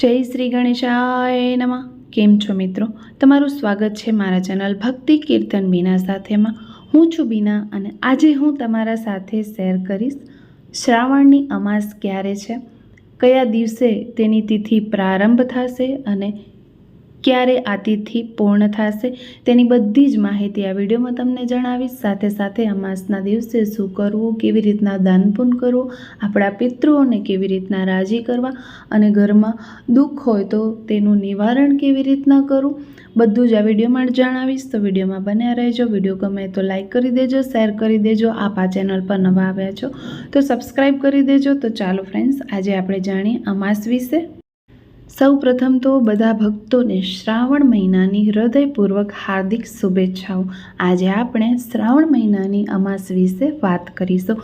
જય શ્રી ગણેશાય નમઃ. કેમ છો મિત્રો? તમારું સ્વાગત છે મારા ચેનલ ભક્તિ કીર્તન બીના સાથેમાં. હું છું બીના અને આજે હું તમારા સાથે શેર કરીશ શ્રાવણની અમાસ ક્યારે છે, કયા દિવસે તેની તિથિ પ્રારંભ થશે અને ક્યારે આ તિથિ પૂર્ણ થશે તેની બધી જ માહિતી આ વિડીયોમાં તમને જણાવીશ. સાથે સાથે અમાસના દિવસે શું કરવું, કેવી રીતના દાન પુણ્ય કરવું, આપણા પિતૃઓને કેવી રીતના રાજી કરવા અને ઘરમાં દુઃખ હોય તો તેનું નિવારણ કેવી રીતના કરવું, બધું જ આ વિડીયોમાં જણાવીશ. તો વિડીયોમાં બન્યા રહેજો. વીડિયો ગમે તો લાઇક કરી દેજો, શેર કરી દેજો. આપ આ ચેનલ પર નવા આવ્યા છો તો સબસ્ક્રાઈબ કરી દેજો. તો ચાલો ફ્રેન્ડ્સ, આજે આપણે જાણીએ અમાસ વિશે. સૌ પ્રથમ તો બધા ભક્તોને શ્રાવણ મહિનાની હૃદયપૂર્વક હાર્દિક શુભેચ્છાઓ. આજે આપણે શ્રાવણ મહિનાની અમાસ વિશે વાત કરીશું.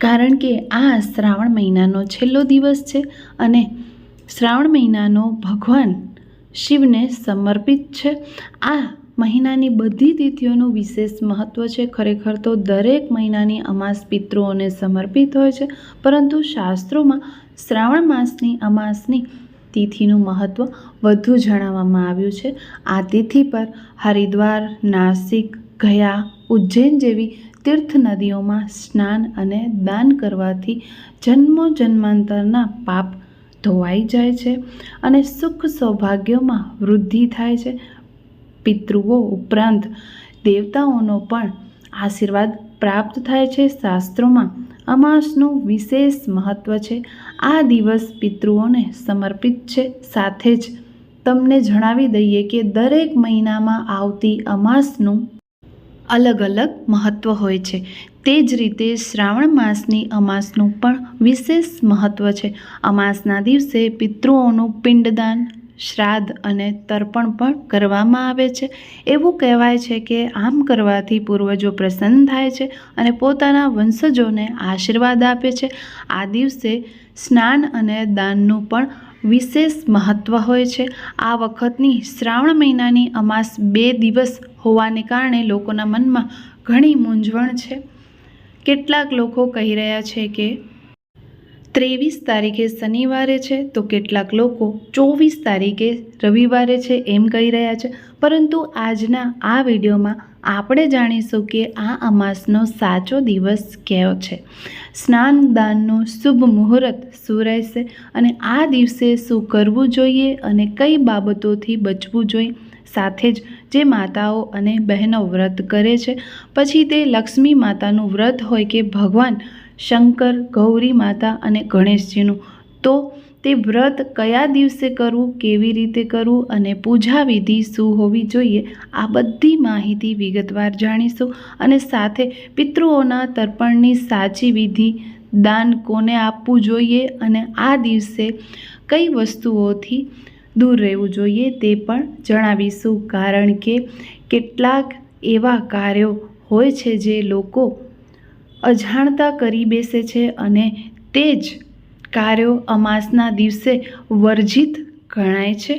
કારણ કે આ શ્રાવણ મહિનાનો છેલ્લો દિવસ છે અને શ્રાવણ મહિનાનો ભગવાન શિવને સમર્પિત છે. આ મહિનાની બધી તિથિઓનું વિશેષ મહત્ત્વ છે. ખરેખર તો દરેક મહિનાની અમાસ પિતૃઓને સમર્પિત હોય છે. પરંતુ શાસ્ત્રોમાં શ્રાવણ માસની અમાસની તિથિનું મહત્ત્વ વધુ જણાવવામાં આવ્યું છે. આ તિથિ પર હરિદ્વાર, નાસિક, ગયા, ઉજ્જૈન જેવી તીર્થ નદીઓમાં સ્નાન અને દાન કરવાથી જન્મો જન્માંતરના પાપ ધોવાઈ જાય છે અને સુખ સૌભાગ્યોમાં વૃદ્ધિ થાય છે. પિતૃઓ ઉપરાંત દેવતાઓનો પણ આશીર્વાદ પ્રાપ્ત થાય છે. શાસ્ત્રોમાં અમાસનું વિશેષ મહત્ત્વ છે. આ દિવસ પિતૃઓને સમર્પિત છે. સાથે જ તમને જણાવી દઈએ કે દરેક મહિનામાં આવતી અમાસનું અલગ અલગ મહત્ત્વ હોય છે. તે જ રીતે શ્રાવણ માસની અમાસનું પણ વિશેષ મહત્ત્વ છે. અમાસના દિવસે પિતૃઓનું પિંડદાન, શ્રાદ્ધ અને તર્પણ પણ કરવામાં આવે છે. એવું કહેવાય છે કે આમ કરવાથી પૂર્વજો પ્રસન્ન થાય છે અને પોતાના વંશજોને આશીર્વાદ આપે છે. આ દિવસે સ્નાન અને દાનનું પણ વિશેષ મહત્ત્વ હોય છે. આ વખતની શ્રાવણ મહિનાની અમાસ બે દિવસ હોવાને કારણે લોકોના મનમાં ઘણી મૂંઝવણ છે. કેટલાક લોકો કહી રહ્યા છે કે ત્રેવીસ તારીખે શનિવારે છે, તો કેટલાક લોકો ચોવીસ તારીખે રવિવારે છે એમ કહી રહ્યા છે. પરંતુ આજના આ વિડીયોમાં આપણે જાણીશું કે આ અમાસનો સાચો દિવસ કયો છે. સ્નાન દાનનું શુભ મુહૂર્ત શું રહેશે અને આ દિવસે શું કરવું જોઈએ અને કઈ બાબતોથી બચવું જોઈએ. સાથે જ જે માતાઓ અને બહેનો વ્રત કરે છે, પછી તે લક્ષ્મી માતાનું વ્રત હોય કે ભગવાન શંકર, ગૌરી માતા અને ગણેશજીનું, તો તે વ્રત કયા દિવસે કરવું, કેવી રીતે કરવું અને પૂજા વિધિ શું હોવી જોઈએ, આ બધી માહિતી વિગતવાર જાણીશું અને સાથે પિતૃઓના તર્પણની સાચી વિધિ, દાન કોને આપવું જોઈએ અને આ દિવસે કઈ વસ્તુઓથી દૂર રહેવું જોઈએ તે પણ જણાવીશું. કારણ કે કેટલાક એવા કાર્યો હોય છે જે લોકો અજાણતા કરી બેસે છે અને તે જ કાર્યો અમાસના દિવસે વર્જિત ગણાય છે.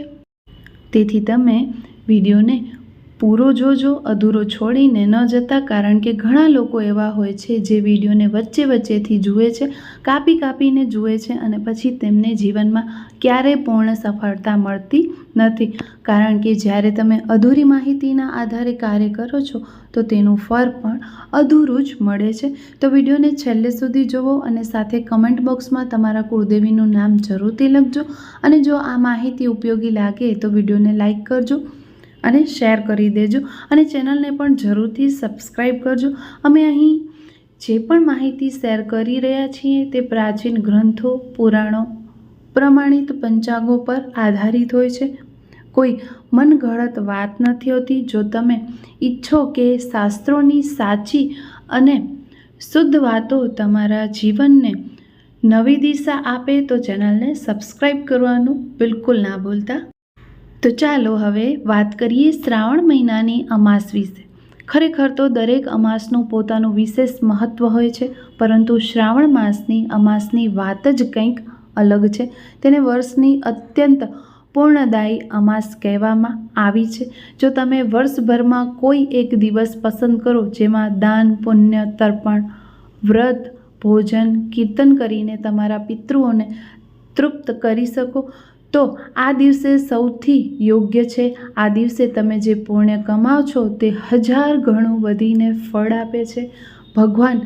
તેથી તમે વિડીયોને પૂરો જોજો, અધૂરો છોડીને ન જતા, કારણ કે ઘણા લોકો એવા હોય છે જે વિડીયોને વચ્ચે વચ્ચેથી જુએ છે, કાપી કાપીને જુએ છે અને પછી તેમને જીવનમાં ક્યારેય પૂર્ણ સફળતા મળતી નથી. કારણ કે જ્યારે તમે અધૂરી માહિતીના આધારે કાર્ય કરો છો, તો તેનું ફળ પણ અધૂરું જ મળે છે. તો વિડીયોને છેલ્લે સુધી જુઓ અને સાથે કમેન્ટ બોક્સમાં તમારા કુળદેવીનું નામ જરૂરથી લખજો અને જો આ માહિતી ઉપયોગી લાગે તો વિડીયોને લાઈક કરજો. અને શેર કરી દેજો અને ચેનલને પણ જરૂરથી સબસ્ક્રાઈબ કરજો. અમે અહીં જે પણ માહિતી શેર કરી રહ્યા છીએ તે પ્રાચીન ગ્રંથો, પુરાણો, પ્રમાણિત પંચાંગો પર આધારિત હોય છે. કોઈ મનગળત વાત નથી હોતી. જો તમે ઈચ્છો કે શાસ્ત્રોની સાચી અને શુદ્ધ વાતો તમારા જીવનને નવી દિશા આપે તો ચેનલને સબસ્ક્રાઈબ કરવાનું બિલકુલ ના ભૂલતા. તો ચાલો હવે વાત કરીએ શ્રાવણ મહિનાની અમાસ વિશે. ખરેખર તો દરેક અમાસનું પોતાનું વિશેષ મહત્ત્વ હોય છે, પરંતુ શ્રાવણ માસની અમાસની વાત જ કંઈક અલગ છે. તેને વર્ષની અત્યંત પૂર્ણદાયી અમાસ કહેવામાં આવી છે. જો તમે વર્ષભરમાં કોઈ એક દિવસ પસંદ કરો જેમાં દાન, પુણ્ય, તર્પણ, વ્રત, ભોજન, કીર્તન કરીને તમારા પિતૃઓને તૃપ્ત કરી શકો તો આ દિવસે સૌથી યોગ્ય છે. આ દિવસે તમે જે પુણ્ય કમાવ છો તે હજાર ગણું વધીને ફળ આપે છે. ભગવાન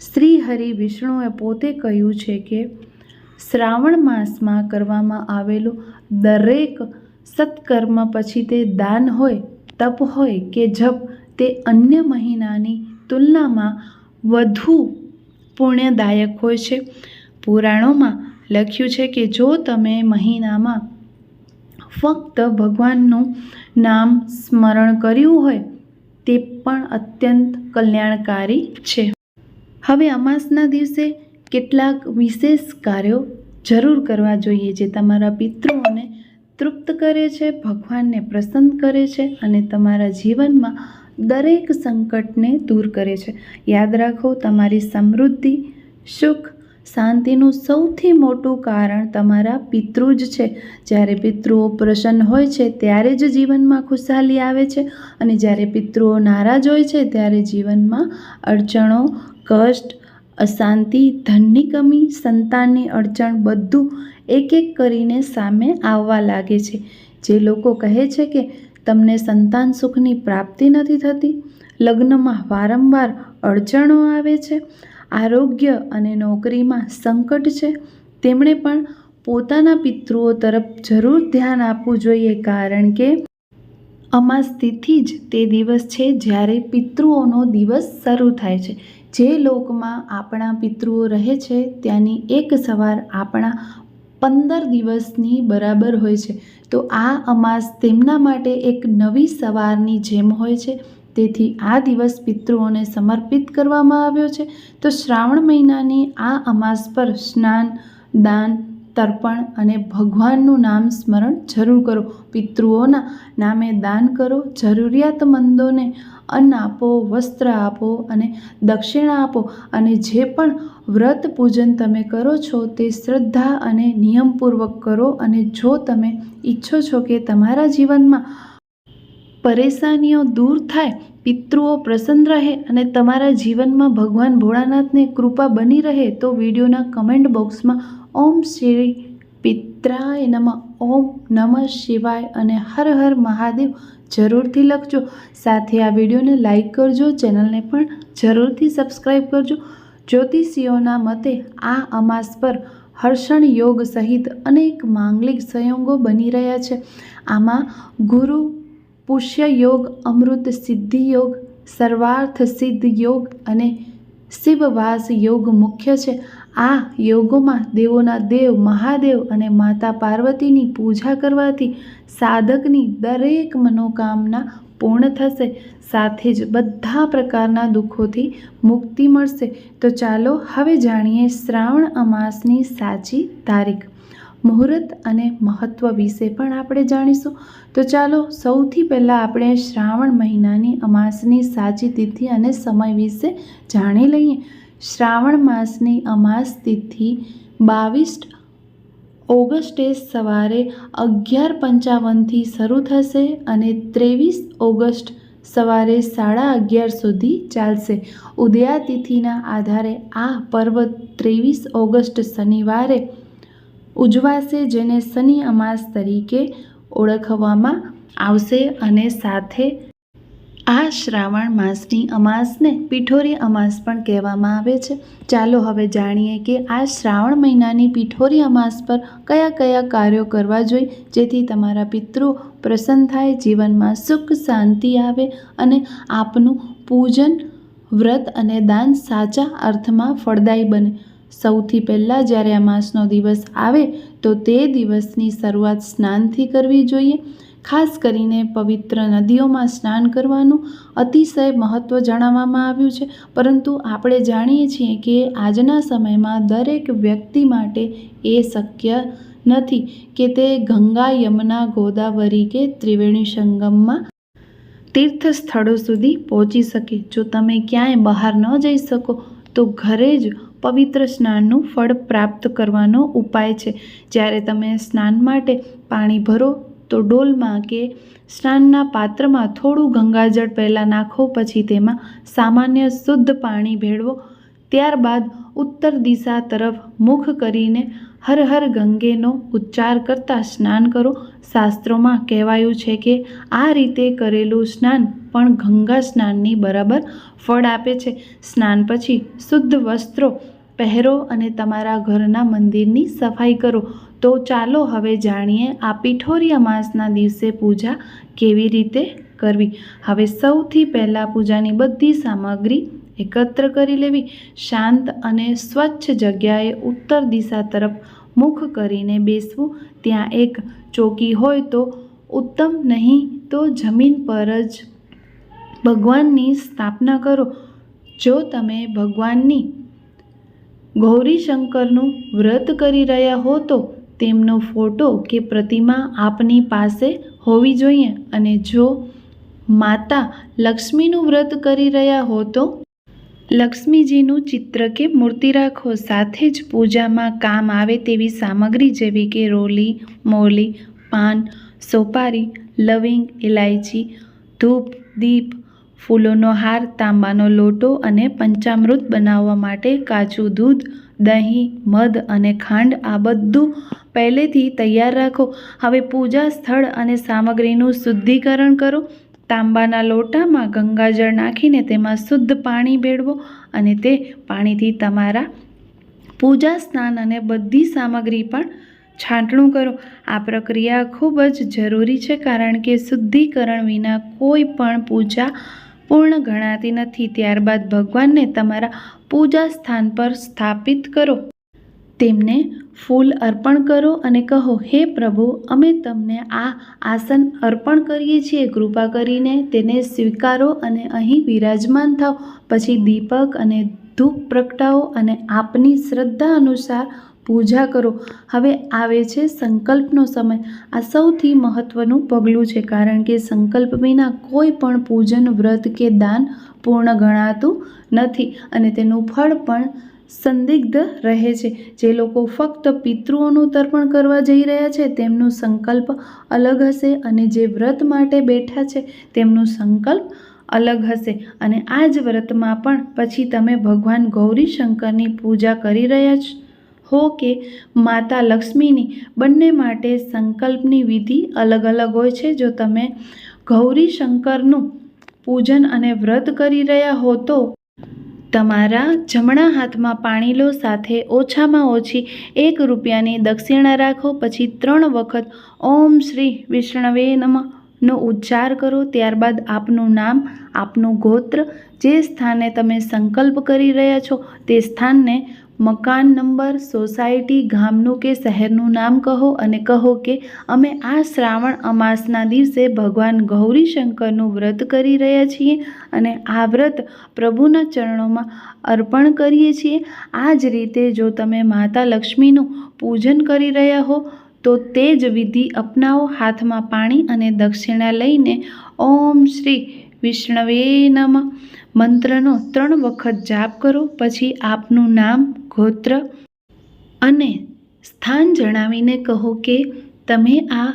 શ્રી હરિ વિષ્ણુએ પોતે કહ્યું છે કે શ્રાવણ માસમાં કરવામાં આવેલું દરેક સત્કર્મ પછી તે દાન હોય, તપ હોય કે જપ, તે અન્ય મહિનાની તુલનામાં વધુ પુણ્યદાયક હોય છે. પુરાણોમાં લખ્યું છે કે જો તમે મહિનામાં ફક્ત ભગવાનનું નામ સ્મરણ કર્યું હોય, તે પણ અત્યંત કલ્યાણકારી છે. હવે અમાસના દિવસે કેટલાક વિશેષ કાર્યો જરૂર કરવા જોઈએ જે તમારા પિતૃઓને તૃપ્ત કરે છે, ભગવાનને પ્રસન્ન કરે છે અને તમારા જીવનમાં દરેક સંકટને દૂર કરે છે. યાદ રાખો, તમારી સમૃદ્ધિ, સુખ શાંતિનું સૌથી મોટું કારણ તમારા પિતૃ જ છે. જ્યારે પિતૃઓ પ્રસન્ન હોય છે, ત્યારે જ જીવનમાં ખુશહાલી આવે છે અને જ્યારે પિતૃઓ નારાજ હોય છે, ત્યારે જીવનમાં અડચણો, કષ્ટ, અશાંતિ, ધનની કમી, સંતાનની અડચણ બધું એક એક કરીને સામે આવવા લાગે છે. જે લોકો કહે છે કે, તમને સંતાન સુખની પ્રાપ્તિ નથી થતી. લગ્નમાં વારંવાર અડચણો આવે છે. આરોગ્ય અને નોકરીમાં સંકટ છે, તેમણે પણ પોતાના પિતૃઓ તરફ જરૂર ધ્યાન આપવું જોઈએ કારણ કે અમાસ તિથિ જ તે દિવસ છે જ્યારે પિતૃઓનો દિવસ શરૂ થાય છે. જે લોકમાં આપણા પિતૃઓ રહે છે, ત્યાંની એક સવાર આપણા પંદર દિવસની બરાબર હોય છે. તો આ અમાસ તેમના માટે એક નવી સવારની જેમ હોય છે. તેથી આ દિવસ પિતૃઓને સમર્પિત કરવામાં આવ્યો છે. તો શ્રાવણ મહિનાની આ અમાસ પર સ્નાન, દાન, તર્પણ અને ભગવાનનું નામ સ્મરણ જરૂર કરો. પિતૃઓના નામે દાન કરો. જરૂરિયાતમંદોને અન્ન આપો, વસ્ત્ર આપો અને દક્ષિણા આપો અને જે પણ વ્રત પૂજન તમે કરો છો તે શ્રદ્ધા અને નિયમપૂર્વક કરો અને જો તમે ઈચ્છો છો કે તમારા જીવનમાં પરેશાનીઓ દૂર થાય, પિતૃઓ પ્રસન્ન રહે અને તમારા જીવનમાં ભગવાન ભોળાનાથની કૃપા બની રહે, તો વિડીયોના કમેન્ટ બોક્સમાં ઓમ શ્રી પિત્રાય નમઃ, ઓમ નમઃ શિવાય અને હર હર મહાદેવ જરૂરથી લખજો. સાથે આ વિડીયોને લાઇક કરજો, ચેનલને પણ જરૂરથી સબસ્ક્રાઈબ કરજો. જ્યોતિષીઓના મતે આ અમાસ પર હર્ષણ યોગ સહિત અનેક માંગલિક સંયોગો બની રહ્યા છે. આમાં ગુરુ પુષ્ય યોગ અમૃત સિદ્ધિ યોગ સર્વાર્થ સિદ્ધ યોગ અને શિવવાસ યોગ મુખ્ય છે. આ યોગોમાં દેવોના દેવ, મહાદેવ અને માતા પાર્વતીની પૂજા કરવાથી સાધકની દરેક મનોકામના પૂર્ણ થશે. સાથે જ બધા પ્રકારના દુઃખોથી મુક્તિ મળશે. તો ચાલો હવે જાણીએ શ્રાવણ અમાસની સાચી તારીખ. મુહૂર્ત અને મહત્ત્વ વિશે પણ આપણે જાણીશું. તો ચાલો, સૌથી પહેલાં આપણે શ્રાવણ મહિનાની અમાસની સાચી તિથિ અને સમય વિશે જાણી લઈએ. શ્રાવણ માસની અમાસ તિથિ બાવીસ ઓગસ્ટે સવારે અગિયાર પંચાવનથી શરૂ થશે અને ત્રેવીસ ઓગસ્ટ સવારે સાડા અગિયાર સુધી ચાલશે. ઉદયા તિથિના આધારે આ પર્વ ત્રેવીસ ઓગસ્ટ શનિવારે ઉજવાશે જેને શનિ અમાસ તરીકે ઓળખવામાં આવશે અને સાથે આ શ્રાવણ માસની અમાસને પિઠોરી અમાસ પણ કહેવામાં આવે છે. ચાલો હવે જાણીએ કે આ શ્રાવણ મહિનાની પિઠોરી અમાસ પર કયા કયા કાર્યો કરવા જોઈએ, જેથી તમારા પિતૃ પ્રસન્ન થાય, જીવનમાં સુખ, શાંતિ આવે અને આપનું પૂજન વ્રત અને દાન સાચા અર્થમાં ફળદાયી બને. સૌથી પહેલાં જ્યારે અમાસનો દિવસ આવે, તો તે દિવસની શરૂઆત સ્નાનથી કરવી જોઈએ. ખાસ કરીને પવિત્ર નદીઓમાં સ્નાન કરવાનું અતિશય મહત્ત્વ જણાવવામાં આવ્યું છે. પરંતુ આપણે જાણીએ છીએ કે આજના સમયમાં દરેક વ્યક્તિ માટે એ શક્ય નથી કે તે ગંગા, યમુના, ગોદાવરી કે ત્રિવેણી સંગમમાં તીર્થ સ્થળો સુધી પહોંચી શકે. જો તમે ક્યાંય બહાર ન જઈ શકો, તો ઘરે જ પવિત્ર સ્નાનનું ફળ પ્રાપ્ત કરવાનો ઉપાય છે. જ્યારે તમે સ્નાન માટે પાણી ભરો, તો ડોલમાં કે સ્નાનના પાત્રમાં થોડું ગંગાજળ પહેલાં નાખો, પછી તેમાં સામાન્ય શુદ્ધ પાણી ભેળવો. ત્યારબાદ ઉત્તર દિશા તરફ મુખ કરીને હર હર ગંગેનો ઉચ્ચાર કરતાં સ્નાન કરો. શાસ્ત્રોમાં કહેવાયું છે કે આ રીતે કરેલું સ્નાન પણ ગંગા સ્નાનની બરાબર ફળ આપે છે. સ્નાન પછી શુદ્ધ વસ્ત્રો પહેરો અને તમારા ઘરના મંદિરની સફાઈ કરો. તો ચાલો હવે જાણીએ આ પીઠોરી માસના દિવસે પૂજા કેવી રીતે કરવી. હવે સૌથી પહેલાં પૂજાની બધી સામગ્રી એકત્ર કરી લેવી. શાંત અને સ્વચ્છ જગ્યાએ ઉત્તર દિશા તરફ મુખ કરીને બેસવું. ત્યાં એક ચોકી હોય તો ઉત્તમ, નહીં તો જમીન પર જ ભગવાનની સ્થાપના કરો. જો તમે ભગવાનની ગૌરીશંકરનું વ્રત કરી રહ્યા હો તો તેમનો ફોટો કે પ્રતિમા આપની પાસે હોવી જોઈએ અને જો માતા લક્ષ્મીનું વ્રત કરી રહ્યા હો તો લક્ષ્મીજીનું ચિત્ર કે મૂર્તિ રાખો, સાથે જ પૂજામાં કામ આવે તેવી સામગ્રી જેવી કે રોલી, મોલી, પાન, સોપારી, લવિંગ ઇલાયચી ધૂપ, દીપ ફૂલોનો હાર, તાંબાનો લોટો અને પંચામૃત બનાવવા માટે કાચું દૂધ, દહીં, મધ અને ખાંડ આ બધું પહેલેથી તૈયાર રાખો. હવે પૂજા સ્થળ અને સામગ્રીનું શુદ્ધિકરણ કરો. તાંબાના લોટામાં ગંગાજળ નાખીને તેમાં શુદ્ધ પાણી ભેળવો અને તે પાણીથી તમારા પૂજા સ્નાન અને બધી સામગ્રી પણ છાંટણું કરો. આ પ્રક્રિયા ખૂબ જ જરૂરી છે કારણ કે શુદ્ધિકરણ વિના કોઈ પણ પૂજા પૂર્ણ ગણાતી નથી, ત્યારબાદ ભગવાનને તમારા પૂજા સ્થાન પર સ્થાપિત કરો. તેમને ફૂલ અર્પણ કરો અને કહો, હે પ્રભુ, અમે તમને આ આસન અર્પણ કરીએ છીએ. કૃપા કરીને તેને સ્વીકારો અને અહીં વિરાજમાન થાઓ. પછી દીપક અને ધૂપ પ્રગટાવો અને આપની શ્રદ્ધા અનુસાર પૂજા કરો. હવે આવે છે સંકલ્પનો સમય. આ સૌથી મહત્ત્વનું પગલું છે, કારણ કે સંકલ્પ વિના કોઈ પણ પૂજન, વ્રત કે દાન પૂર્ણ ગણાતું નથી અને તેનું ફળ પણ સંદિગ્ધ રહે છે. જે લોકો ફક્ત પિતૃઓનું તર્પણ કરવા જઈ રહ્યા છે, તેમનું સંકલ્પ અલગ હશે અને જે વ્રત માટે બેઠા છે, તેમનું સંકલ્પ અલગ હશે. અને આ જ વ્રતમાં પણ પછી તમે ભગવાન ગૌરી શંકરની પૂજા કરી રહ્યા હો કે માતા લક્ષ્મીની બંને માટે સંકલ્પની વિધિ અલગ અલગ હોય છે. જો તમે ગૌરી શંકરનું પૂજન અને વ્રત કરી રહ્યા હો તો તમારા જમણા હાથમાં પાણી લો, સાથે ઓછામાં ઓછી એક રૂપિયાની દક્ષિણા રાખો. પછી ત્રણ વખત ઓમ શ્રી વિષ્ણવે નમઃ નો ઉચ્ચાર કરો. ત્યારબાદ આપનું નામ, આપનું ગોત્ર, જે સ્થાને તમે સંકલ્પ કરી રહ્યા છો તે સ્થાનને મકાન નંબર, સોસાયટી, ગામનું કે શહેરનું નામ કહો અને કહો કે અમે આ શ્રાવણ અમાસના દિવસે ભગવાન ગૌરી શંકરનું વ્રત કરી રહ્યા છીએ અને આ વ્રત પ્રભુના ચરણોમાં અર્પણ કરીએ છીએ. આ જ રીતે જો તમે માતા લક્ષ્મીનું પૂજન કરી રહ્યા હો, તો તે જ વિધિ અપનાવો. હાથમાં પાણી અને દક્ષિણા લઈને ઓમ શ્રી વિષ્ણવે નમ. મંત્રનો ત્રણ વખત જાપ કરો, પછી આપનું નામ ગોત્ર અને સ્થાન જણાવીને કહો કે તમે આ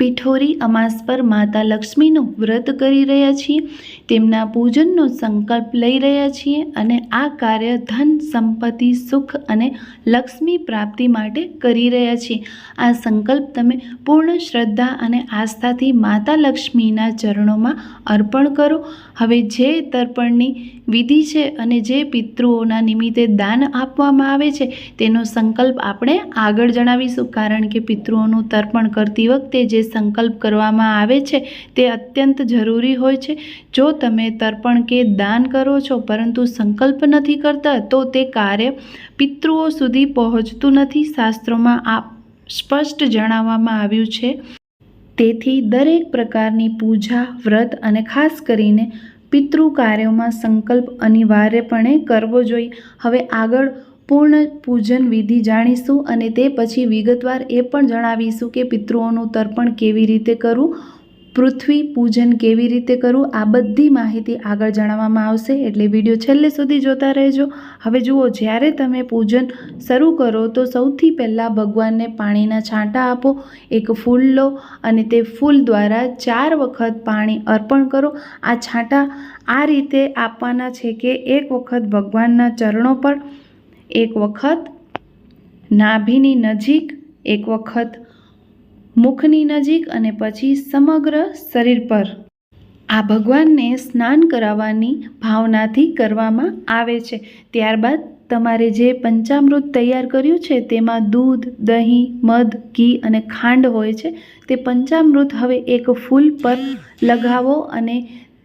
પિઠોરી અમાસ પર માતા લક્ષ્મીનું વ્રત કરી રહ્યા છીએ, તેમના પૂજનનો સંકલ્પ લઈ રહ્યા છીએ અને આ કાર્ય ધન, સંપત્તિ, સુખ અને લક્ષ્મી પ્રાપ્તિ માટે કરી રહ્યા છીએ. આ સંકલ્પ તમે પૂર્ણ શ્રદ્ધા અને આસ્થાથી માતા લક્ષ્મીના ચરણોમાં અર્પણ કરો. હવે જે તર્પણની વિધિ છે અને જે પિતૃઓના નિમિત્તે દાન આપવામાં આવે છે, તેનો સંકલ્પ આપણે આગળ જણાવીશું. કારણ કે પિતૃઓનું તર્પણ કરતી વખતે જે સંકલ્પ કરવામાં આવે છે, તે અત્યંત જરૂરી હોય છે. જો તમે તર્પણ કે દાન કરો છો, પરંતુ સંકલ્પ નથી કરતા, તો તે કાર્ય પિતૃઓ સુધી પહોંચતું નથી. શાસ્ત્રોમાં આ સ્પષ્ટ જણાવવામાં આવ્યું છે તેથી દરેક પ્રકારની પૂજા, વ્રત અને ખાસ કરીને પિતૃ કાર્યોમાં સંકલ્પ અનિવાર્યપણે કરવો જોઈએ. હવે આગળ પૂર્ણ પૂજન વિધિ જાણીશું અને તે પછી વિગતવાર એ પણ જણાવીશું કે પિતૃઓનું તર્પણ કેવી રીતે કરવું. પૃથ્વી પૂજન કેવી રીતે કરવું, આ બધી માહિતી આગળ જણાવવામાં આવશે. એટલે વીડિયો છેલ્લે સુધી જોતા રહેજો. હવે જુઓ, જ્યારે તમે પૂજન શરૂ કરો, તો સૌથી પહેલાં ભગવાનને પાણીના છાંટા આપો, એક ફૂલ લો અને તે ફૂલ દ્વારા ચાર વખત પાણી અર્પણ કરો. આ છાંટા આ રીતે આપવાના છે કે એક વખત ભગવાનના ચરણો પર, એક વખત નાભીની નજીક, એક વખત મુખની નજીક અને પછી સમગ્ર શરીર પર. આ ભગવાનને સ્નાન કરાવવાની ભાવનાથી કરવામાં આવે છે. ત્યારબાદ તમારે જે પંચામૃત તૈયાર કર્યું છે તેમાં દૂધ, દહીં, મધ, ઘી અને ખાંડ હોય છે, તે પંચામૃત હવે એક ફૂલ પર લગાવો અને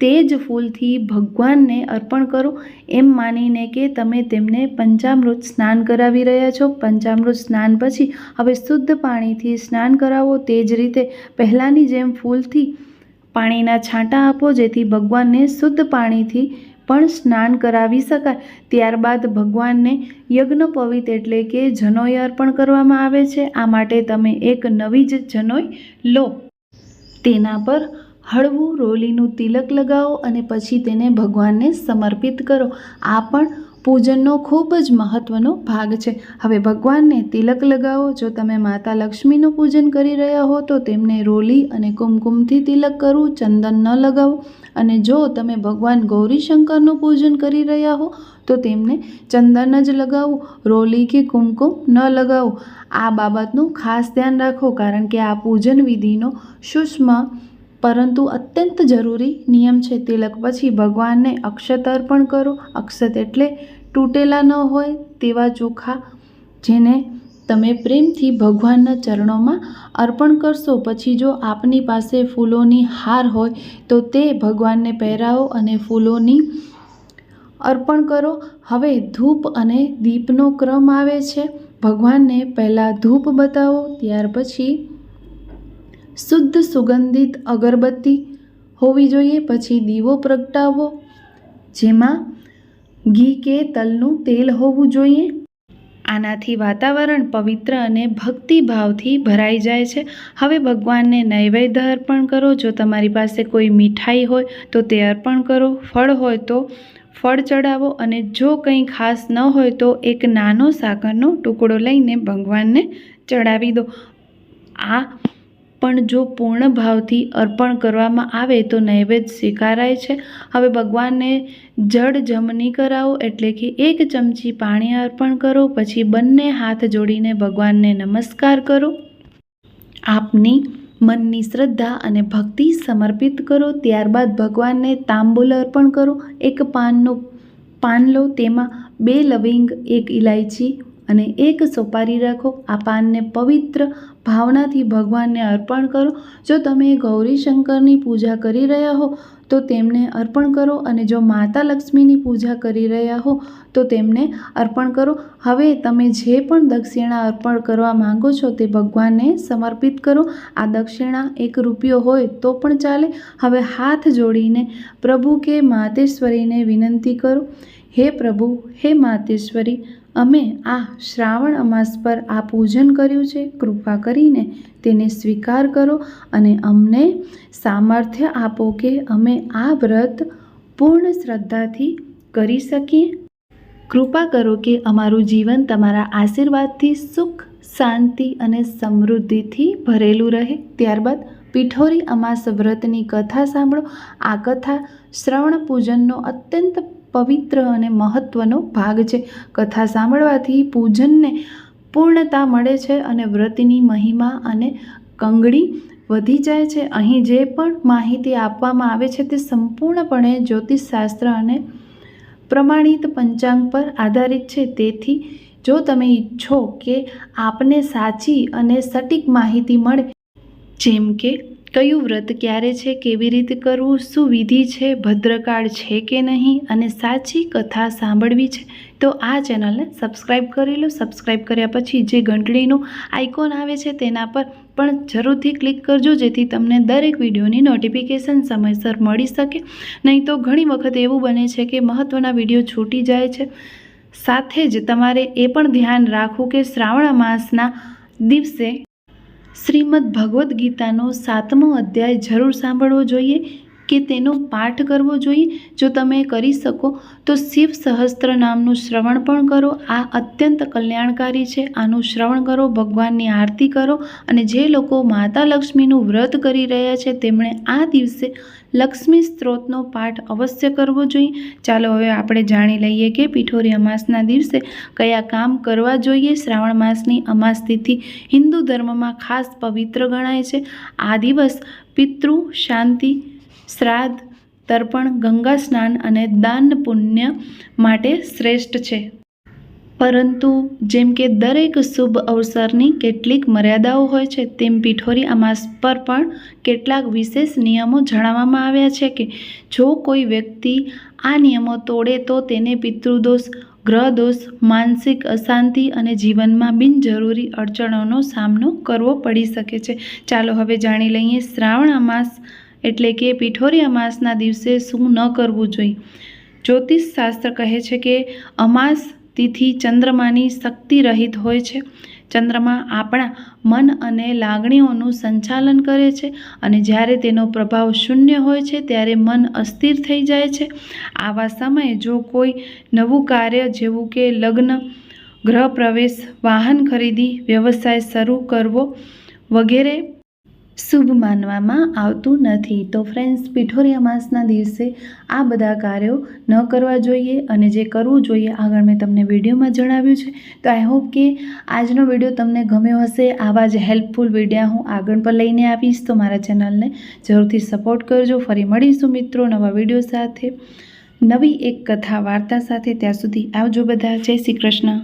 તે જ ફૂલથી ભગવાનને અર્પણ કરો એમ માનીને કે તમે તેમને પંચામૃત સ્નાન કરાવી રહ્યા છો. પંચામૃત સ્નાન પછી હવે શુદ્ધ પાણીથી સ્નાન કરાવો. તે જ રીતે પહેલાંની જેમ ફૂલથી પાણીના છાંટા આપો, જેથી ભગવાનને શુદ્ધ પાણીથી પણ સ્નાન કરાવી શકાય. ત્યારબાદ ભગવાનને યજ્ઞપવિત એટલે કે જનોઈ અર્પણ કરવામાં આવે છે. આ માટે તમે એક નવી જ જનોઈ લો. તેના પર હળવું રોલીનું તિલક લગાવો અને પછી તેને ભગવાનને સમર્પિત કરો. આ પણ પૂજનનો ખૂબ જ મહત્ત્વનો ભાગ છે. હવે ભગવાનને તિલક લગાવો. જો તમે માતા લક્ષ્મીનું પૂજન કરી રહ્યા હો, તો તેમને રોલી અને કુમકુમથી તિલક કરવું, ચંદન ન લગાવો. અને જો તમે ભગવાન ગૌરીશંકરનું પૂજન કરી રહ્યા હો, તો તેમને ચંદન જ લગાવો. રોલી કે કુમકુમ ન લગાવો. આ બાબતનું ખાસ ધ્યાન રાખો, કારણ કે આ પૂજન વિધિનો સૂક્ષ્મ પરંતુ અત્યંત જરૂરી નિયમ છે તિલક પછી ભગવાનને અક્ષત અર્પણ કરો. અક્ષત એટલે તૂટેલા ન હોય તેવા ચોખા જેને તમે પ્રેમથી ભગવાનના ચરણોમાં અર્પણ કરશો. પછી જો આપની પાસે ફૂલોની હાર હોય તો તે ભગવાનને પહેરાવો અને ફૂલોની અર્પણ કરો. હવે ધૂપ અને દીપનો ક્રમ આવે છે. ભગવાનને પહેલાં ધૂપ બતાવો, ત્યાર પછી શુદ્ધ સુગંધિત અગરબત્તી હોવી જોઈએ, પછી દીવો પ્રગટાવો જેમાં ઘી કે તલનું તેલ હોવું જોઈએ. આનાથી વાતાવરણ પવિત્ર અને ભક્તિભાવથી ભરાઈ જાય છે. હવે ભગવાનને નૈવેદ્ય અર્પણ કરો. જો તમારી પાસે કોઈ મીઠાઈ હોય, તો તે અર્પણ કરો. ફળ હોય તો ફળ ચડાવો અને જો કંઈ ખાસ ન હોય, તો એક નાનો સાકરનો ટુકડો લઈને ભગવાનને ચડાવી દો. આ પણ જો પૂર્ણ ભાવથી અર્પણ કરવામાં આવે તો નૈવેદ્ય સ્વીકારાય છે. હવે ભગવાનને જળ જમની કરાવો એટલે કે એક ચમચી પાણી અર્પણ કરો, પછી બંને હાથ જોડીને ભગવાનને નમસ્કાર કરો. આપની મનની શ્રદ્ધા અને ભક્તિ સમર્પિત કરો. ત્યારબાદ ભગવાનને તાંબુલ અર્પણ કરો. એક પાનનું, પાન લો, તેમાં બે લવિંગ, એક ઇલાયચી અને એક સોપારી રાખો. આ પાનને પવિત્ર ભાવનાથી ભગવાનને અર્પણ કરો. જો તમે ગૌરી શંકરની પૂજા કરી રહ્યા હો, તો તેમને અર્પણ કરો અને જો માતા લક્ષ્મીની પૂજા કરી રહ્યા હો, તો તેમને અર્પણ કરો. હવે તમે જે પણ દક્ષિણા અર્પણ કરવા માંગો છો તે ભગવાનને સમર્પિત કરો. આ દક્ષિણા એક રૂપિયો હોય તો પણ ચાલે. હવે હાથ જોડીને પ્રભુ કે માતેશ્વરીને વિનંતી કરો. હે પ્રભુ, હે માતેશ્વરી, અમે આ શ્રાવણ અમાસ પર આ પૂજન કર્યું છે. કૃપા કરીને તેને સ્વીકાર કરો અને અમને સામર્થ્ય આપો કે અમે આ વ્રત પૂર્ણ શ્રદ્ધાથી કરી શકીએ. કૃપા કરો કે અમારું જીવન તમારા આશીર્વાદથી સુખ, શાંતિ અને સમૃદ્ધિથી ભરેલું રહે. ત્યારબાદ પિઠોરી અમાસ વ્રતની કથા સાંભળો. આ કથા શ્રવણ પૂજનનો અત્યંત પવિત્ર અને મહત્ત્વનો ભાગ છે. કથા સાંભળવાથી પૂજનને પૂર્ણતા મળે છે અને વ્રતની મહિમા અને કંગળી વધી જાય છે. અહીં જે પણ માહિતી આપવામાં આવે છે તે સંપૂર્ણપણે જ્યોતિષશાસ્ત્ર અને પ્રમાણિત પંચાંગ પર આધારિત છે. તેથી, જો તમે ઈચ્છો કે આપને સાચી અને સટીક માહિતી મળે, જેમ કે કયું વ્રત ક્યારે છે, કેવી રીતે કરવું શું વિધિ છે, ભદ્રકાળ છે કે નહીં, અને સાચી કથા સાંભળવી છે તો આ ચેનલને સબસ્ક્રાઈબ કરી લો. સબસ્ક્રાઈબ કર્યા પછી જે ઘંટડીનું આઇકોન આવે છે તેના પર પણ જરૂરથી ક્લિક કરજો, જેથી તમને દરેક વિડીયોની નોટિફિકેશન સમયસર મળી શકે. નહીં તો ઘણી વખત એવું બને છે કે મહત્ત્વના વીડિયો છૂટી જાય છે. સાથે જ તમારે એ પણ ધ્યાન રાખવું કે શ્રાવણ માસના દિવસે શ્રીમદ ભગવદ્ ગીતાનો સાતમો અધ્યાય જરૂર સાંભળવો જોઈએ. કે તેનો પાઠ કરવો જોઈએ? જો તમે કરી શકો, તો શિવ સહસ્ત્ર નામનું શ્રવણ પણ કરો. આ અત્યંત કલ્યાણકારી છે. આનું શ્રવણ કરો, ભગવાનની આરતી કરો અને જે લોકો માતા લક્ષ્મીનું વ્રત કરી રહ્યા છે, તેમણે આ દિવસે લક્ષ્મી સ્ત્રોતનો પાઠ અવશ્ય કરવો જોઈએ. ચાલો, હવે આપણે જાણી લઈએ કે પીઠોરી અમાસના દિવસે કયા કામ કરવા જોઈએ? શ્રાવણ માસની અમાસ તિથિ હિન્દુ ધર્મમાં ખાસ પવિત્ર ગણાય છે. આ દિવસ પિતૃ શાંતિ શ્રાદ્ધ, તર્પણ, ગંગા સ્નાન અને દાન પુણ્ય માટે શ્રેષ્ઠ છે. પરંતુ જેમ કે દરેક શુભ અવસરની કેટલીક મર્યાદાઓ હોય છે, તેમ પિઠોરી અમાસ પર પણ કેટલાક વિશેષ નિયમો જણાવવામાં આવ્યા છે કે, જો કોઈ વ્યક્તિ આ નિયમો તોડે તો તેને પિતૃદોષ, ગ્રહદોષ, માનસિક અશાંતિ અને જીવનમાં બિનજરૂરી અડચણોનો સામનો કરવો પડી શકે છે. ચાલો હવે જાણી લઈએ શ્રાવણ અમાસ એટલે કે પિઠોરી અમાસના દિવસે શું ન કરવું જોઈએ? જ્યોતિષ શાસ્ત્ર કહે છે કે અમાસ તિથિ ચંદ્રમાની શક્તિ રહિત હોય છે. ચંદ્રમા આપણા મન અને લાગણીઓનું સંચાલન કરે છે અને જ્યારે તેનો પ્રભાવ શૂન્ય હોય છે ત્યારે મન અસ્થિર થઈ જાય છે. આવા સમયે જો કોઈ નવું કાર્ય જેવું કે લગ્ન ગ્રહ પ્રવેશ, વાહન ખરીદી, વ્યવસાય શરૂ કરવો વગેરે શુભ માનવામાં આવતું નથી. તો ફ્રેન્ડ્સ પિઠોરિયા માસના દિવસે આ બધા કાર્યો ન કરવા જોઈએ અને જે કરવું જોઈએ આગળ મેં તમને વિડીયોમાં જણાવ્યું છે. તો આઈ હોપ કે આજનો વીડિયો તમને ગમ્યો હશે. આવા જ હેલ્પફુલ વિડીયા હું આગળ પર લઈને આવીશ. તો મારા ચેનલને જરૂરથી સપોર્ટ કરજો. ફરી મળીશું મિત્રો નવા વીડિયો સાથે. નવી એક કથા વાર્તા સાથે ત્યાં સુધી આવજો બધા. જય શ્રી કૃષ્ણ.